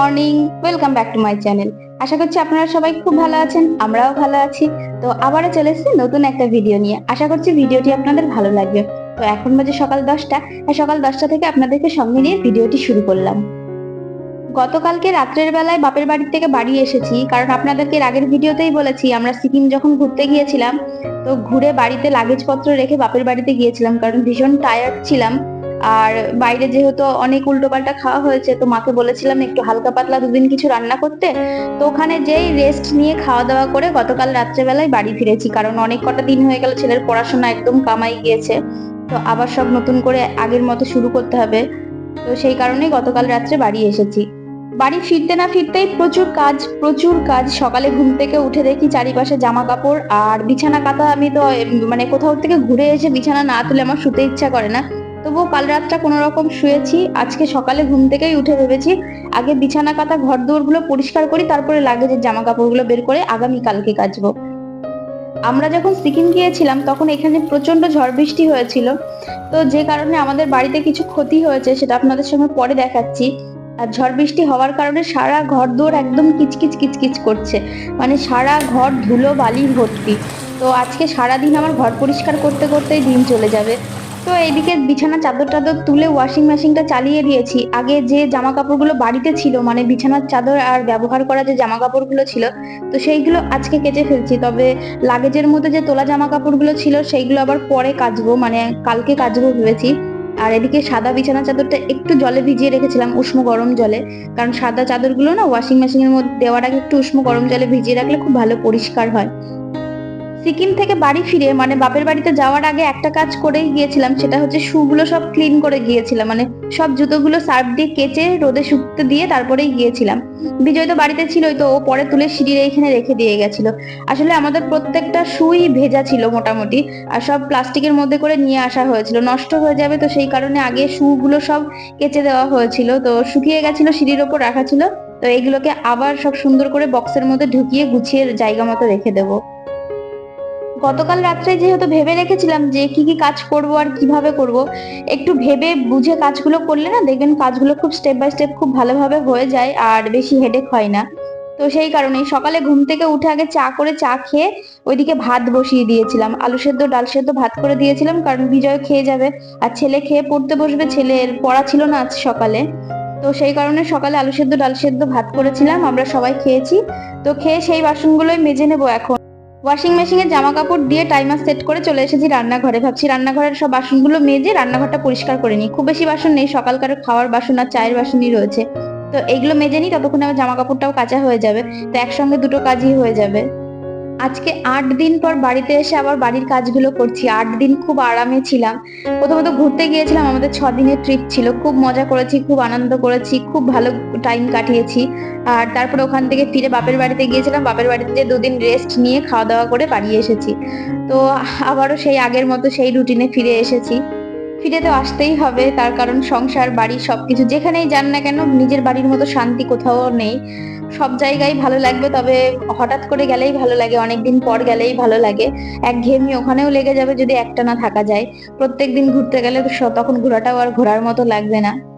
morning welcome back to my channel আশা করছি আপনারা সবাই খুব ভালো আছেন, আমরাও ভালো আছি। তো আবারও চলে এসেছি নতুন একটা ভিডিও নিয়ে। আশা করছি ভিডিওটি আপনাদের ভালো লাগবে। তো এখন বাজে সকাল দশটা সকাল দশটা থেকে আপনাদেরকে সঙ্গে নিয়ে ভিডিওটি শুরু করলাম। গতকালকে রাত্রের বেলায় বাপের বাড়ি থেকে বাড়ি এসেছি, কারণ আপনাদেরকে আগের ভিডিওতেই বলেছি, আমরা সিকিম যখন ঘুরতে গিয়েছিলাম, তো ঘুরে বাড়িতে লাগেজপত্র রেখে বাপের বাড়িতে গিয়েছিলাম, কারণ ভীষণ টায়ার্ড ছিলাম। আর বাইরে যেহেতু অনেক উল্টোপাল্টা খাওয়া হয়েছে, তো মাকে বলেছিলাম একটু হালকা পাতলা দুদিন কিছু রান্না করতে। তো ওখানে যেই রেস্ট নিয়ে খাওয়া দাওয়া করে গতকাল রাত্রেবেলায় বাড়ি ফিরেছি। কারণ অনেক কটা দিন হয়ে গেল ছেলের পড়াশোনা একদম কামাই গিয়েছে। তো আবার সব নতুন করে আগের মতো শুরু করতে হবে। তো সেই কারণেই গতকাল রাত্রে বাড়ি এসেছি। বাড়ি ফিরতে না ফিরতেই প্রচুর কাজ প্রচুর কাজ। সকালে ঘুম থেকে উঠে দেখি চারিপাশে জামা কাপড় আর বিছানা কাতা আমি তো মানে কোথাও থেকে ঘুরে এসে বিছানা না তুলে আমার শুতে ইচ্ছা করে না। তবুও কাল রাতটা কোনো রকম শুয়েছি। আজকে সকালে ঘুম থেকেই উঠে ভেবেছি, আগে বিছানা কাতা ঘরগুলো পরিষ্কার করি, তারপরে লাগেজের জামা কাপড়গুলো বের করে আগামী কালকে কাচবো। আমরা যখন সিকিম গিয়েছিলাম, তখন এখানে প্রচণ্ড ঝড় বৃষ্টি হয়েছিল। তো যে কারণে আমাদের বাড়িতে কিছু ক্ষতি হয়েছে, সেটা আপনাদের সঙ্গে পরে দেখাচ্ছি। আর ঝড় বৃষ্টি হওয়ার কারণে সারা ঘর দৌড় একদম কিচকিচ কিচকিচ করছে। মানে সারা ঘর ধুলো বালি ভর্তি। তো আজকে সারা দিন আমার ঘর পরিষ্কার করতে, করতেই দিন চলে যাবে। তো এইদিকে বিছানা চাদর টাদর তুলে ওয়াশিং মেশিনটা চালিয়ে দিয়েছি। আগে যে জামা কাপড়গুলো বাড়িতে ছিল মানে বিছানার চাদর আর ব্যবহার করা যে জামা কাপড়গুলো ছিল, তো সেইগুলো আজকে কেচে ফেলছি। তবে লাগেজের মধ্যে যে তোলা জামা কাপড়গুলো ছিল, সেইগুলো আবার পরে কাচবো মানে কালকে কাচবো ভেবেছি। আর এদিকে সাদা বিছানা চাদরটা একটু জলে ভিজিয়ে রেখেছিলাম, উষ্ণ গরম জলে। কারণ সাদা চাদরগুলো না ওয়াশিং মেশিনের মধ্যে দেওয়ার আগে একটু উষ্ণ গরম জলে ভিজিয়ে রাখলে খুব ভালো পরিষ্কার হয়। সিকিম থেকে বাড়ি ফিরে মানে বাপের বাড়িতে যাওয়ার আগে একটা কাজ করেই গিয়েছিলাম, সেটা হচ্ছে শুগুলো সব ক্লিন করে গিয়েছিলাম মানে সব জুতোগুলো সার্ফ দিয়ে কেচে রোদে শুকতে দিয়ে তারপরেই গিয়েছিলাম। বিজয় তো বাড়িতে ছিলই, তো ও পরে তুলে সিঁড়ির এইখানে রেখে দিয়ে গেছিল। আসলে আমাদের প্রত্যেকটা শুই ভেজা ছিল মোটামুটি, আর সব প্লাস্টিকের মধ্যে করে নিয়ে আসা হয়েছিল। নষ্ট হয়ে যাবে তো সেই কারণে আগে শুগুলো সব কেচে দেওয়া হয়েছিল, তো শুকিয়ে গেছিল, সিঁড়ির ওপর রাখা ছিল, তো এগুলোকে আবার সব সুন্দর করে বক্সের মধ্যে ঢুকিয়ে গুছিয়ে জায়গা মতো রেখে দেবো। গতকাল রাত্রে যেহেতু ভেবে রেখেছিলাম যে কি কি কাজ করব আর কীভাবে করব, একটু ভেবে বুঝে কাজগুলো করলে না দেখবেন কাজগুলো খুব স্টেপ বাই স্টেপ খুব ভালোভাবে হয়ে যায় আর বেশি হেডেক হয় না। তো সেই কারণেই সকালে ঘুম থেকে উঠে আগে চা করে চা খেয়ে ওইদিকে ভাত বসিয়ে দিয়েছিলাম। আলু সেদ্ধ, ডাল সেদ্ধ ভাত করে দিয়েছিলাম কারণ বিজয় খেয়ে যাবে আর ছেলে খেয়ে পড়তে বসবে, ছেলের পড়া ছিল না আজ সকালে। তো সেই কারণে সকালে আলু সেদ্ধ, ডাল সেদ্ধ ভাত করেছিলাম, আমরা সবাই খেয়েছি। তো খেয়ে সেই বাসনগুলোই মেজে নেব এখন। ওয়াশিং মেশিনে জামা কাপড় দিয়ে টাইমার সেট করে চলে এসেছি রান্নাঘরে। ভাবছি রান্নাঘরের সব বাসনগুলো মেজে রান্নাঘরটা পরিষ্কার করে নিই। খুব বেশি বাসন নেই, সকালকার খাওয়ার বাসন আর চায়ের বাসনই রয়েছে। তো এইগুলো মেজে নিই, ততক্ষণে আমার জামা কাপড়টাও কাঁচা হয়ে যাবে। তো একসঙ্গে দুটো কাজই হয়ে যাবে। আজকে আট দিন পর বাড়িতে এসে আবার বাড়ির কাজগুলো করছি। আট দিন খুব আরামে ছিলাম। প্রথমত ঘুরতে গিয়েছিলাম, আমাদের ছ দিনের ট্রিপ ছিল। খুব মজা করেছি, খুব আনন্দ করেছি, খুব ভালো টাইম কাটিয়েছি। আর তারপর ওখান থেকে ফিরে বাপের বাড়িতে গিয়েছিলাম। বাপের বাড়িতে দুদিন রেস্ট নিয়ে খাওয়া দাওয়া করে বাড়ি এসেছি। তো আবারও সেই আগের মতো সেই রুটিনে ফিরে এসেছি। ফিরে তো আসতেই হবে, তার কারণ সংসার, বাড়ি সবকিছু যেখানেই যান না কেন, নিজের বাড়ির মতো শান্তি কোথাও নেই। সব জায়গায় ভালো লাগবে, তবে হঠাৎ করে গেলেই ভালো লাগে, অনেকদিন পর গেলেই ভালো লাগে। এক ঘেমি ওখানেও লেগে যাবে যদি একটা না থাকা যায়। প্রত্যেক দিন ঘুরতে গেলে তখন ঘোরাটাও আর ঘোরার মতো লাগবে না।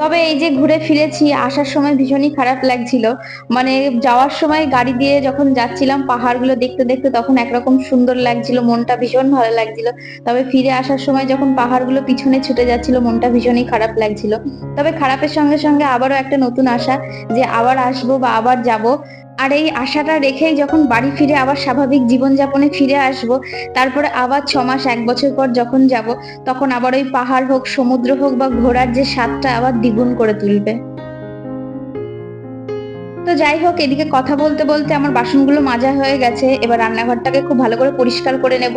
তবে এই যে ঘুরে ফিরেছি, আসার সময় ভীষণই খারাপ লাগছিল। মানে যাওয়ার সময় গাড়ি দিয়ে যখন যাচ্ছিলাম, পাহাড়গুলো দেখতে দেখতে তখন একরকম সুন্দর লাগছিল, মনটা ভীষণ ভালো লাগছিল। তবে ফিরে আসার সময় যখন পাহাড়গুলো পিছনে ছুটে যাচ্ছিল, মনটা ভীষণই খারাপ লাগছিল। তবে খারাপের সঙ্গে সঙ্গে আবারও একটা নতুন আশা যে আবার আসব বা আবার যাব। আর এই আশাটা রেখেই যখন বাড়ি ফিরে আবার স্বাভাবিক জীবনযাপনে ফিরে আসব, তারপরে আবার ছ মাস, এক বছর পর যখন যাব, তখন আবার ওই পাহাড় হোক, সমুদ্র হোক বা ঘোরার যে স্বাদটা আবার দ্বিগুণ করে তুলবে। তো যাই হোক, এদিকে কথা বলতে বলতে আমার বাসনগুলো মাজা হয়ে গেছে। এবার রান্নাঘরটাকে খুব ভালো করে পরিষ্কার করে নেব।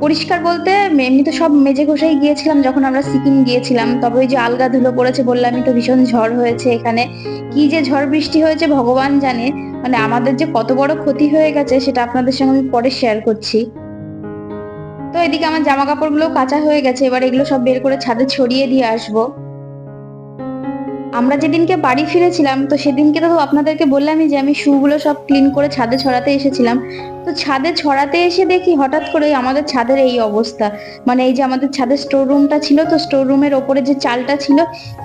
পরিষ্কার বলতে এমনি তো সব মেজে ঘষাই গিয়েছিলাম যখন আমরা সিকিম গিয়েছিলাম। তবে ওই যে আলগা ধুলো পড়েছে বললামই তো ভীষণ ঝড় হয়েছে এখানে। কি যে ঝড় বৃষ্টি হয়েছে ভগবান জানে। মানে আমাদের যে কত বড় ক্ষতি হয়ে গেছে সেটা আপনাদের সঙ্গে আমি পরে শেয়ার করছি। তো এদিকে আমার জামা কাপড়গুলো কাঁচা হয়ে গেছে। এবার এগুলো সব বের করে ছাদে ছড়িয়ে দিয়ে আসব। আমরা যেদিনকে বাড়ি ফিরেছিলাম, তো সেদিনকে তো আপনাদেরকে বললামই যে আমি শুগুলো সব ক্লিন করে ছাদে ছড়াতে এসেছিলাম। তো ছাদে ছড়াতে এসে দেখি হঠাৎ করে আমাদের ছাদের এই অবস্থা। মানে এই যে আমাদের ছাদের স্টোর রুমটা ছিল, তো স্টোর রুমের ওপরে যে চালটা ছিল,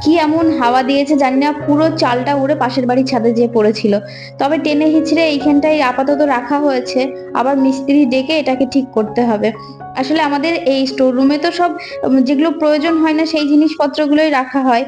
কি এমন হাওয়া দিয়েছে জানি না, পুরো চালটা উড়ে পাশের বাড়ির ছাদে যেয়ে পড়েছিল। তবে টেনে হিচড়ে এইখানটাই আপাতত রাখা হয়েছে, আবার মিস্ত্রি ডেকে এটাকে ঠিক করতে হবে। আসলে আমাদের এই স্টোর রুমে তো সব, যেগুলো প্রয়োজন হয় না, সেই জিনিসপত্রগুলোই রাখা হয়।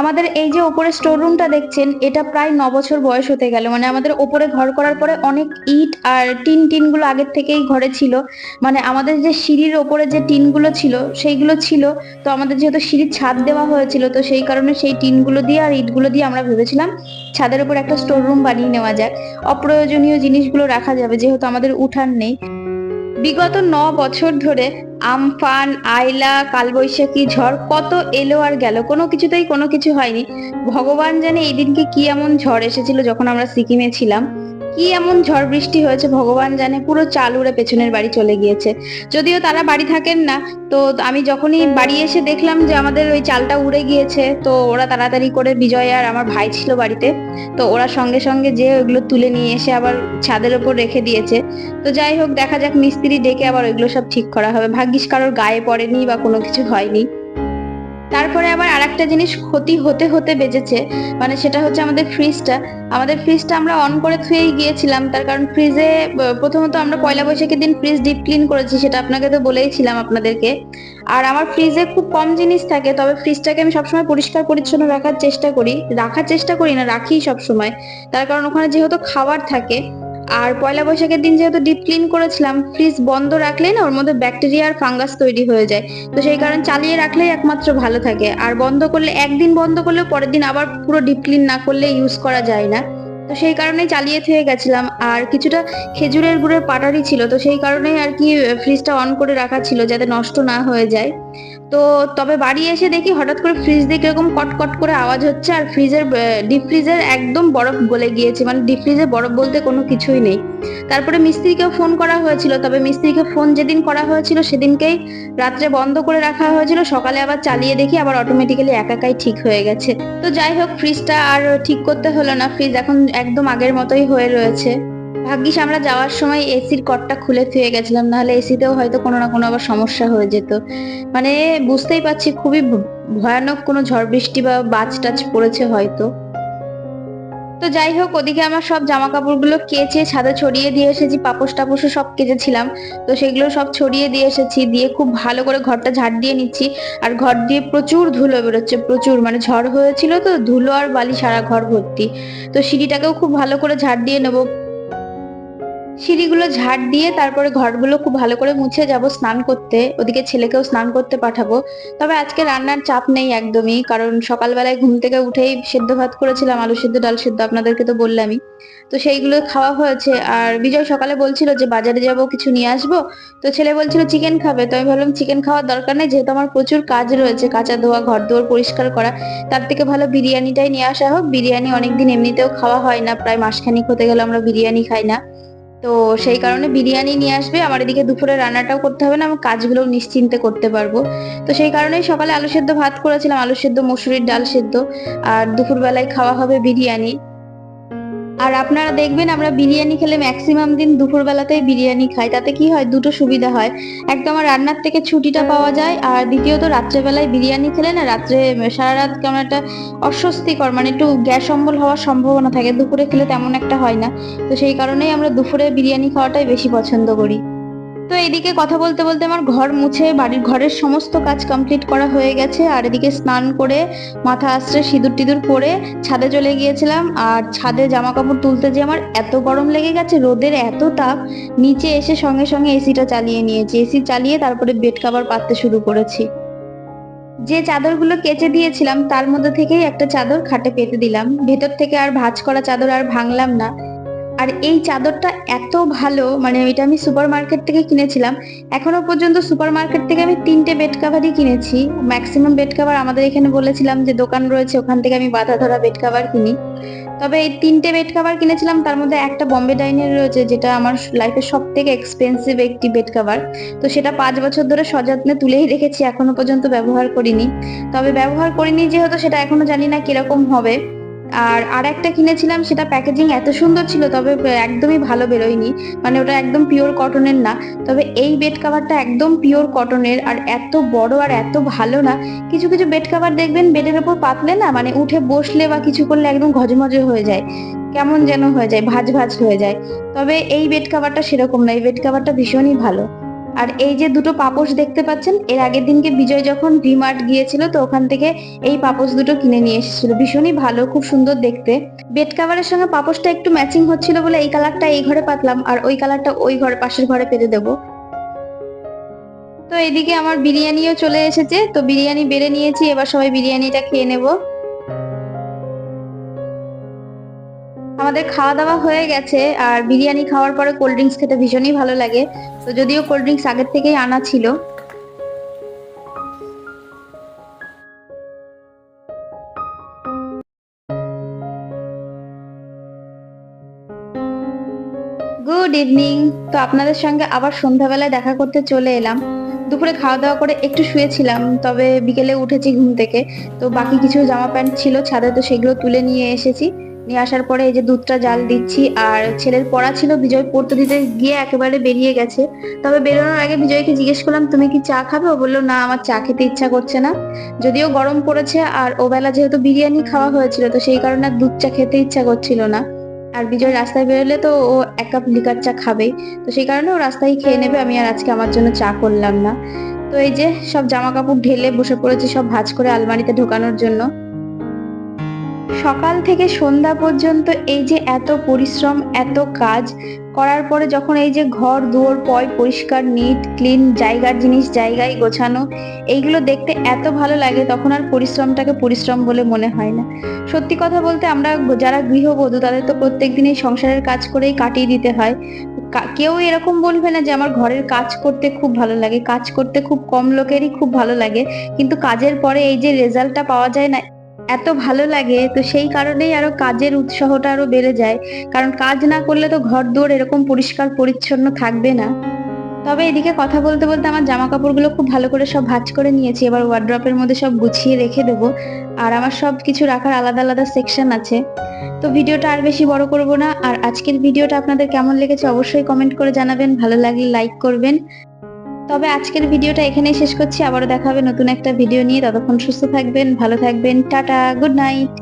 আমাদের এই যে ওপরে স্টোর রুমটা দেখছেন, এটা প্রায় ন বছর বয়স হতে গেল। মানে আমাদের ওপরে ঘর করার পরে অনেক ইট আর টিন টিনগুলো আগের থেকেই ঘরে ছিল। মানে আমাদের যে সিঁড়ির ওপরে যে টিনগুলো ছিল, সেইগুলো ছিল। তো আমাদের যেহেতু সিঁড়ির ছাদ দেওয়া হয়েছিল, তো সেই কারণে সেই টিনগুলো দিয়ে আর ইটগুলো দিয়ে আমরা ভেবেছিলাম ছাদের উপর একটা স্টোর রুম বানিয়ে নেওয়া যাক। অপ্রয়োজনীয় জিনিসগুলো রাখা যাবে, যেহেতু আমাদের উঠান নেই। বিগত ন বছর ধরে আমফান আইলা, কালবৈশাখী, ঝড়, কত এলো আর গেল, কোনো কিছুতেই কোনো কিছু হয়নি। ভগবান জানে এই দিনকে কি এমন ঝড় এসেছিল যখন আমরা সিকিমে ছিলাম। কি এমন ঝড় বৃষ্টি হয়েছে? ভগবান জানে, পুরো চাল উড়ে পেছনের বাড়ি চলে গিয়েছে। যদিও তারা বাড়ি থাকেন না, তো আমি যখনই বাড়ি এসে দেখলাম যে আমাদের ওই চালটা উড়ে গিয়েছে, তো ওরা তাড়াতাড়ি করে বিজয় আর আমার ভাই ছিল বাড়িতে, তো ওরা সঙ্গে সঙ্গে যে ওইগুলো তুলে নিয়ে এসে আবার ছাদের ওপর রেখে দিয়েছে। তো যাই হোক, দেখা যাক মিস্ত্রি ডেকে আবার ওইগুলো সব ঠিক করা হবে। ভাগ্যিস কারোর গায়ে পড়েনি বা কোনো কিছু হয়নি। তারপরে আবার আরেকটা জিনিস ক্ষতি হতে হতে বেজেছে মানে সেটা হচ্ছে আমাদের ফ্রিজটা আমাদের ফ্রিজটা আমরা অন করে থুয়েই গিয়েছিলাম, তার কারণ ফ্রিজে প্রথমত আমরা পয়লা বৈশাখের দিন ফ্রিজ ডিপ ক্লিন করেছি, সেটা আপনাকে তো বলেইছিলাম আপনাদেরকে। আর আমার ফ্রিজে খুব কম জিনিস থাকে, তবে ফ্রিজটাকে আমি সবসময় পরিষ্কার পরিচ্ছন্ন রাখার চেষ্টা করি। রাখার চেষ্টা করি না, রাখি সবসময়। তার কারণ ওখানে যেহেতু খাবার থাকে আর পয়লা বৈশাখের দিন যেহেতু ডিপ ক্লিন করেছিলাম ফ্রিজ বন্ধ রাখলে না ওর মধ্যে ব্যাকটেরিয়া আর ফাঙ্গাস তৈরি হয়ে যায়। তো সেই কারণে চালিয়ে রাখলেই একমাত্র ভালো থাকে। আর বন্ধ করলে, একদিন বন্ধ করলে পরের দিন আবার পুরো ডিপ ক্লিন না করলে ইউজ করা যায় না। তো সেই কারণে চালিয়ে থুয়ে গেছিলাম। আর কিছুটা খেজুরের গুড়ের পাটারি ছিল, তো সেই কারণেই আর কি ফ্রিজটা অন করে রাখা ছিল, যাতে নষ্ট না হয়ে যায়। তো তবে বাড়ি এসে দেখি হঠাৎ করে ফ্রিজ দিয়ে কীরকম কট কট করে আওয়াজ হচ্ছে আর ফ্রিজের ডিপ ফ্রিজের একদম বরফ গলে গিয়েছে। মানে ডিপ ফ্রিজে বরফ বলতে কোনো কিছুই নেই। তারপরে মিস্ত্রিকেও ফোন করা হয়েছিল। তবে মিস্ত্রিকে ফোন যেদিন করা হয়েছিল সেদিনকেই রাত্রে বন্ধ করে রাখা হয়েছিল। সকালে আবার চালিয়ে দেখি আবার অটোমেটিক্যালি একাকাই ঠিক হয়ে গেছে। তো যাই হোক ফ্রিজটা আর ঠিক করতে হলো না। ফ্রিজ এখন একদম আগের মতোই হয়ে রয়েছে। ভাগ্যিস আমরা যাওয়ার সময় এসির কটটা খুলে থুয়ে গেছিলাম, নাহলে এসিতেও হয়তো কোনো না কোনো আবার সমস্যা হয়ে যেত। মানে বুঝতেই পারছি খুবই ভয়ানক কোনো ঝড় বৃষ্টি বা বাজ টাচ পড়েছে হয়তো। তো যাই হোক, ওদিকে আমার সব জামা কাপড়গুলো কেচে ছাদে ছড়িয়ে দিয়ে এসেছি, পাপোশ টাপোশও সব কেচেছিলাম। তো সেগুলো সব ছড়িয়ে দিয়ে এসেছি, দিয়ে খুব ভালো করে ঘরটা ঝাড় দিয়ে নিচ্ছি। আর ঘর দিয়ে প্রচুর ধুলো বেরোচ্ছে, প্রচুর। মানে ঝড় হয়েছিল তো, ধুলো আর বালি সারা ঘর ভর্তি। তো সিঁড়িটাকেও খুব ভালো করে ঝাড় দিয়ে নেব। সিঁড়িগুলো ঝাড় দিয়ে তারপরে ঘরগুলো খুব ভালো করে মুছে যাব স্নান করতে। ওদিকে ছেলেকেও স্নান করতে পাঠাবো। তবে আজকে রান্নার চাপ নেই একদমই, কারণ সকালবেলায় ঘুম থেকে উঠেই সেদ্ধ ভাত করেছিলাম, আলু সেদ্ধ, ডাল সেদ্ধ আপনাদেরকে তো বললামই। তো সেইগুলো খাওয়া হয়েছে। আর বিজয় সকালে বলছিল যে বাজারে যাব, কিছু নিয়ে আসব। তো ছেলে বলছিল, চিকেন খাবে? তো আমি ভাবলাম, চিকেন খাওয়ার দরকার নেই, যেহেতু আমার প্রচুর কাজ রয়েছে, কাঁচা ধোয়া, ঘর দোয়ার পরিষ্কার করা। তার থেকে ভালো বিরিয়ানিটাই নিয়ে আসা হোক। বিরিয়ানি অনেকদিন এমনিতেও খাওয়া হয় না, প্রায় মাসখানিক হতে গেলে আমরা বিরিয়ানি খাই না। তো সেই কারণে বিরিয়ানি নিয়ে আসবে। আমার এদিকে দুপুরে রান্নাটাও করতে হবে না, আমি কাজগুলো নিশ্চিন্তে করতে পারব। তো সেই কারণেই সকালে আলু সেদ্ধ ভাত করেছিলাম, আলু সেদ্ধ, মসুরির ডাল সেদ্ধ। আর দুপুরবেলায় খাওয়া হবে বিরিয়ানি। আর আপনারা দেখবেন আমরা বিরিয়ানি খেলে ম্যাক্সিমাম দিন দুপুরবেলাতেই বিরিয়ানি খাই। তাতে কি হয়? দুটো সুবিধা হয়। এক তো আমার রান্নার থেকে ছুটিটা পাওয়া যায় আর দ্বিতীয়ত রাত্রেবেলায় বিরিয়ানি খেলে না রাত্রে সারা রাত কেমন একটা অস্বস্তিকর মানে একটু গ্যাস অম্বল হওয়ার সম্ভাবনা থাকে। দুপুরে খেলে তেমন একটা হয় না। তো সেই কারণেই আমরা দুপুরে বিরিয়ানি খাওয়াটাই বেশি পছন্দ করি। তো এদিকে কথা বলতে বলতে আমার ঘর মুছে, বাড়ির ঘরের সমস্ত কাজ কমপ্লিট করা হয়ে গেছে। আর এদিকে স্নান করে মাথা আসছে সিঁদুর টিঁদুর পরে ছাদে চলে গিয়েছিলাম। আর ছাদে জামা কাপড় তুলতে যে আমার এত গরম লেগে গেছে, রোদের এত তাপ, নিচে এসে সঙ্গে সঙ্গে এসিটা চালিয়ে নিয়েছি। এসি চালিয়ে তারপরে বেড কাভার পাততে শুরু করেছি। যে চাদরগুলো কেচে দিয়েছিলাম, তার মধ্যে থেকেই একটা চাদর খাটে পেতে দিলাম। ভেতর থেকে আর ভাঁজ করা চাদর আর ভাঙলাম না। আর এই চাদরটা এত ভালো মানে এটা আমি সুপার মার্কেট থেকে কিনেছিলাম। এখনও পর্যন্ত সুপার মার্কেট থেকে আমি তিনটে বেড কাভারই কিনেছি। ম্যাক্সিমাম বেড কাভার আমাদের এখানে বলেছিলাম যে দোকান রয়েছে, ওখান থেকে আমি বাধা ধরা বেড কাভার কিনি। তবে এই তিনটে বেড কাভার কিনেছিলাম, তার মধ্যে একটা বম্বে ডাইনের রয়েছে, যেটা আমার লাইফের সব থেকে এক্সপেন্সিভ একটি বেড কাভার তো সেটা পাঁচ বছর ধরে সযত্নে তুলেই রেখেছি, এখনও পর্যন্ত ব্যবহার করিনি। তবে ব্যবহার করিনি যেহেতু, সেটা এখনও জানি না কীরকম হবে। আর আর একটা কিনেছিলাম, সেটা প্যাকেজিং এত সুন্দর ছিল, তবে একদমই ভালো বেরোয়নি। মানে ওটা একদম পিওর কটনের না, তবে এই বেড কাভারটা একদম পিওর কটনের আর এত বড় আর এত ভালো না। কিছু কিছু বেড কাভার দেখবেন, বেডের ওপর পাতলে না মানে উঠে বসলে বা কিছু করলে একদম ঘজমজে হয়ে যায়। কেমন যেন হয়ে যায়, ভাজ ভাজ হয়ে যায়। তবে এই বেড কাভারটা সেরকম না, এই বেড কাভারটা ভীষণই ভালো। আর এই যে দুটো পাপোশ দেখতে পাচ্ছেন, এর আগের দিনকে বিজয় যখন ভিমার্ট গিয়েছিল, তো ওখান থেকে এই পাপোশ দুটো কিনে নিয়ে এসেছিল। ভীষণই ভালো, খুব সুন্দর দেখতে। বেড কাভারের সঙ্গে পাপোশটা একটু ম্যাচিং হচ্ছিল বলে এই কালারটা এই ঘরে পাতলাম, আর ওই কালারটা ওই ঘরে, পাশের ঘরে পেতে দেবো। তো এদিকে আমার বিরিয়ানিও চলে এসেছে, তো বিরিয়ানি বেড়ে নিয়েছি, এবার সবাই বিরিয়ানিটা খেয়ে নেব। আমাদের খাওয়া দাওয়া হয়ে গেছে, আর বিরিয়ানি খাওয়ার পরে কোল্ড ড্রিঙ্কস খেতে ভীষণই ভালো লাগে। তো যদিও কোল্ড ড্রিঙ্কস আগের থেকেই আনা ছিল। গুড ইভিনিং তো আপনাদের সঙ্গে আবার সন্ধ্যাবেলায় দেখা করতে চলে এলাম। দুপুরে খাওয়া দাওয়া করে একটু শুয়েছিলাম, তবে বিকেলে উঠেছি ঘুম থেকে। তো বাকি কিছু জামা প্যান্ট ছিল, ছাদে তো সেগুলো তুলে নিয়ে এসেছি। নিয়ে আসার পরে এই যে দুধটা জাল দিচ্ছি, আর ছেলের পড়া ছিল, বিজয় পড়তে দিতে গিয়ে একেবারে বেরিয়ে গেছে। তবে বেরোনোর আগে বিজয়কে জিজ্ঞেস করলাম, তুমি কি চা খাবে? ও বলল, না, আমার চা খেতে ইচ্ছা করছে না। যদিও গরম পড়েছে, আর ও বেলা যেহেতু বিরিয়ানি খাওয়া হয়েছিল, তো সেই কারণে আর দুধ চা খেতে ইচ্ছা করছিল না। আর বিজয় রাস্তায় বেরোলে তো ও এক কাপ লিকার চা খাবেই, তো সেই কারণে ও রাস্তায় খেয়ে নেবে, আমি আর আজকে আমার জন্য চা করলাম না। তো এই যে সব জামা কাপড় ঢেলে বসে পড়েছি, সব ভাঁজ করে আলমারিতে ঢোকানোর জন্য। সকাল থেকে সন্ধ্যা পর্যন্ত এই যে এত পরিশ্রম, এত কাজ করার পরে যখন এই যে ঘর, দুয়ার, পয় পরিষ্কার নিট ক্লিন জায়গার জিনিস, জায়গায় গোছানো, এইগুলো দেখতে এত ভালো লাগে, তখন আর পরিশ্রমটাকে পরিশ্রম বলে মনে হয় না। সত্যি কথা বলতে আমরা যারা গৃহবধূ, তাদের তো প্রত্যেক দিনই সংসারের কাজ করেই কাটিয়ে দিতে হয়। কেউ এরকম বলবে না যে আমার ঘরের কাজ করতে খুব ভালো লাগে, কাজ করতে খুব কম লোকেরই খুব ভালো লাগে, কিন্তু কাজের পরে এই যে রেজাল্টটা পাওয়া যায় না এত ভালো লাগে, তো সেই কারণেই আরও কাজের উৎসাহটা আরও বেড়ে যায়। কারণ কাজ না করলে তো ঘর দুয়ার এরকম পরিষ্কার পরিচ্ছন্ন থাকবে না। তবে এদিকে কথা বলতে বলতে আমার জামা কাপড়গুলো খুব ভালো করে সব ভাঁজ করে নিয়েছি। এবার ওয়ার্ড্রপের মধ্যে সব গুছিয়ে রেখে দেবো। আর আমার সব কিছু রাখার আলাদা আলাদা সেকশন আছে। তো ভিডিওটা আর বেশি বড় করব না। আর আজকের ভিডিওটা আপনাদের কেমন লেগেছে অবশ্যই কমেন্ট করে জানাবেন। ভালো লাগলে লাইক করবেন। তবে আজকের ভিডিওটা এখানেই শেষ করছি। আবারও দেখা হবে নতুন একটা ভিডিও নিয়ে। ততক্ষণ সুস্থ থাকবেন, ভালো থাকবেন। Tata, good night.